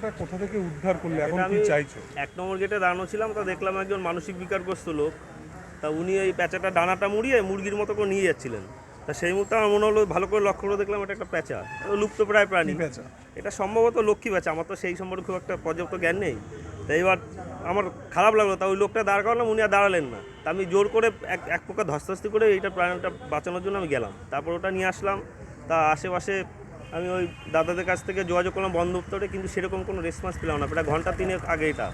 কোথা থেকে উদ্ধার করলে? এখন এটা কি আমি- চাইছো? এক নম্বর গেটে দাঁড়ানো ছিলাম তা দেখলাম একজন মানসিক বিকারগ্রস্ত লোক। তা উনি এই প্যাঁচাটা ডানাটা মুড়িয়ে মুরগির মতো করে নিয়ে যাচ্ছিলেন। তা সেই মুহূর্তে আমার মনে হলো ভালো করে লক্ষ্য করে দেখলাম এটা একটা প্যাঁচা। এটা লুপ্ত প্রায় প্রাণী। বেচা এটা সম্ভবত লক্ষ্মী প্যাঁচা। আমার তো সেই সম্পর্কে খুব একটা পর্যাপ্ত জ্ঞান নেই। তাই এবার আমার খারাপ লাগল। তা ওই লোকটা দাঁড় করালাম উনি আর দাঁড়ালেন না। তা আমি জোর করে এক এক প্রকার ধস্তাস্তি করে এইটা প্রাণীটা বাঁচানোর জন্য আমি গেলাম। তারপর ওটা নিয়ে আসলাম। তা আশেপাশে আমি ওই দাদাদের কাছ থেকে যোগাযোগ করলাম বন দপ্তরে কিন্তু সেরকম কোনো রেসপন্স পেলাম না। প্রায় ঘণ্টা তিনেক আগে এটা।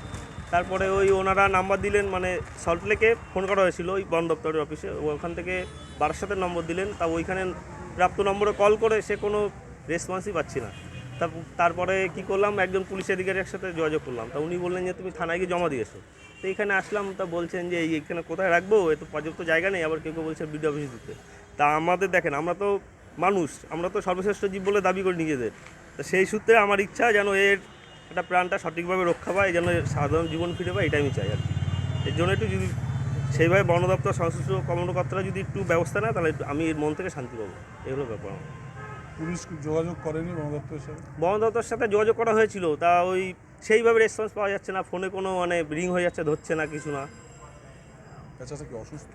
তারপরে ওই ওনারা নাম্বার দিলেন মানে সল্টলেকে ফোন করা হয়েছিল ওই বন দপ্তরের অফিসে ওখান থেকে বারাসাতের নম্বর দিলেন, তা ওইখানে প্রাপ্ত নম্বরে কল করে সে কোনো রেসপন্সই পাচ্ছি না। তা তারপরে কি করলাম, একজন পুলিশ অধিকারীর সাথে যোগাযোগ করলাম। তা উনি বললেন যে, তুমি থানায় গিয়ে জমা দিয়েছ তো এখানে আসলাম, তা বলছেন যে, এই এখানে কোথায় রাখব? এ তো পর্যাপ্ত জায়গা নেই। আবার কেউ কেউ বলছে, বিডিও অফিস দিতে। তা আমাদের দেখেন, আমরা তো মানুষ আমরা তো সর্বশ্রেষ্ঠ জীব বলে দাবি করি নিজেদের। তো সেই সূত্রে আমার ইচ্ছা যেন এর একটা প্রাণটা সঠিকভাবে রক্ষা পায় যেন সাধারণ জীবন ফিরে পায় এটাই আমি চাই আর কি। এর জন্য একটু যদি সেইভাবে বন দপ্তর সংশ্লিষ্ট কর্মকর্তারা যদি একটু ব্যবস্থা নেয় তাহলে আমি এর মন থেকে শান্তি পাবো। এগুলো ব্যাপার আমার। পুলিশ যোগাযোগ করেনি বন দপ্তরের সাথে? বন দপ্তরের সাথে যোগাযোগ করা হয়েছিল তা ওই সেইভাবে রেসপন্স পাওয়া যাচ্ছে না ফোনে কোনো মানে রিং হয়ে যাচ্ছে ধরছে না কিছু না। বেচাটা কি অসুস্থ?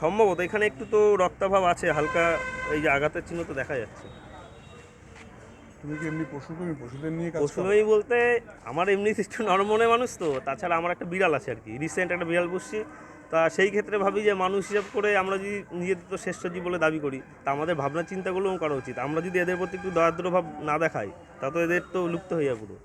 সম্ভবত এখানে একটু তো রক্তাভাব আছে হালকা এই যে আঘাতের চিহ্ন তো দেখা যাচ্ছে। তুমি কি এমনি পশুপ্রেমী পশুদের নিয়ে কাজ পশুপ্রেমী বলতে আমার এমনিতে একটু নরমনে মানুষ তো তাছাড়া আমার একটা বিড়াল আছে আর কি রিসেন্ট একটা বিড়াল পুষছি। তা সেই ক্ষেত্রে ভাবি যে মানুষ হিসাব করে আমরা যদি নিজেদের তো শ্রেষ্ঠ জীব বলে দাবি করি তা আমাদের ভাবনা চিন্তাগুলোও করা উচিত। আমরা যদি এদের প্রতি একটু দয়াদ্র ভাব না দেখাই তা তো এদের তো লুপ্ত হয়ে যাবে পুরো।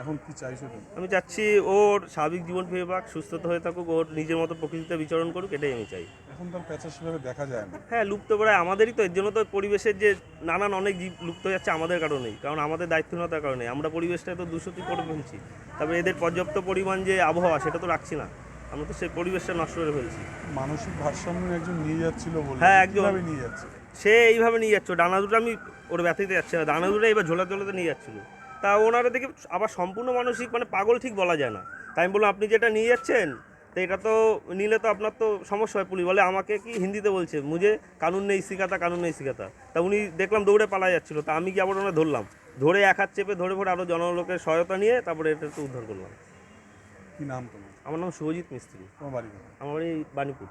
এখন কি চাইছো তুমি? আমি চাচ্ছি ওর স্বাভাবিক জীবন ফিরে পাক সুস্থতা হয়ে থাকুক ওর নিজের মতো প্রকৃতিতে বিচরণ করুক এটাই আমি চাই। এখন তো পেঁচা সেভাবে দেখা যায় না। হ্যাঁ লুপ্ত প্রায় আমাদেরই তো এর জন্য তো পরিবেশের যে নানান অনেক জীব লুপ্ত হয়ে যাচ্ছে আমাদের কারণেই কারণ আমাদের দায়িত্বহীনতার কারণে আমরা পরিবেশটা তো দূষিত করে ফেলছি। তারপরে এদের পর্যাপ্ত পরিমাণ যে আবহাওয়া সেটা তো রাখছি না। আমরা তো সেই পরিবেশটা নষ্ট করে ফেলছি। মানসিক ভারসাম্য একজন নিয়ে যাচ্ছিল বলে হ্যাঁ, একজন। নিয়ে যাচ্ছে? সে এইভাবে নিয়ে যাচ্ছ ডানা দুটো আমি ওর ব্যথিতে যাচ্ছে না ডানা দুটো এবার ঝোলা ঝোলাতে নিয়ে যাচ্ছিল। তা ওনারা দেখে আবার সম্পূর্ণ মানসিক মানে পাগল ঠিক বলা যায় না। তাই আমি বললাম আপনি যেটা নিয়ে যাচ্ছেন তো এটা তো নিলে তো আপনার তো সমস্যা হয়। পুলিশ বলে আমাকে কি হিন্দিতে বলছে? মুঝে কানুন নেই শিখাতা কানুন নেই শিখাতা। তা উনি দেখলাম দৌড়ে পালা যাচ্ছিল। তা আমি কি আবার ওনার ধরলাম? ধরে এক হাত চেপে ধরে ধরে আরও জনলোকের সহায়তা নিয়ে তারপরে এটা একটু উদ্ধার করলাম। কি নাম তোমার? আমার নাম শুভজিৎ মিস্ত্রি? আমার বাড়ি বাণীপুর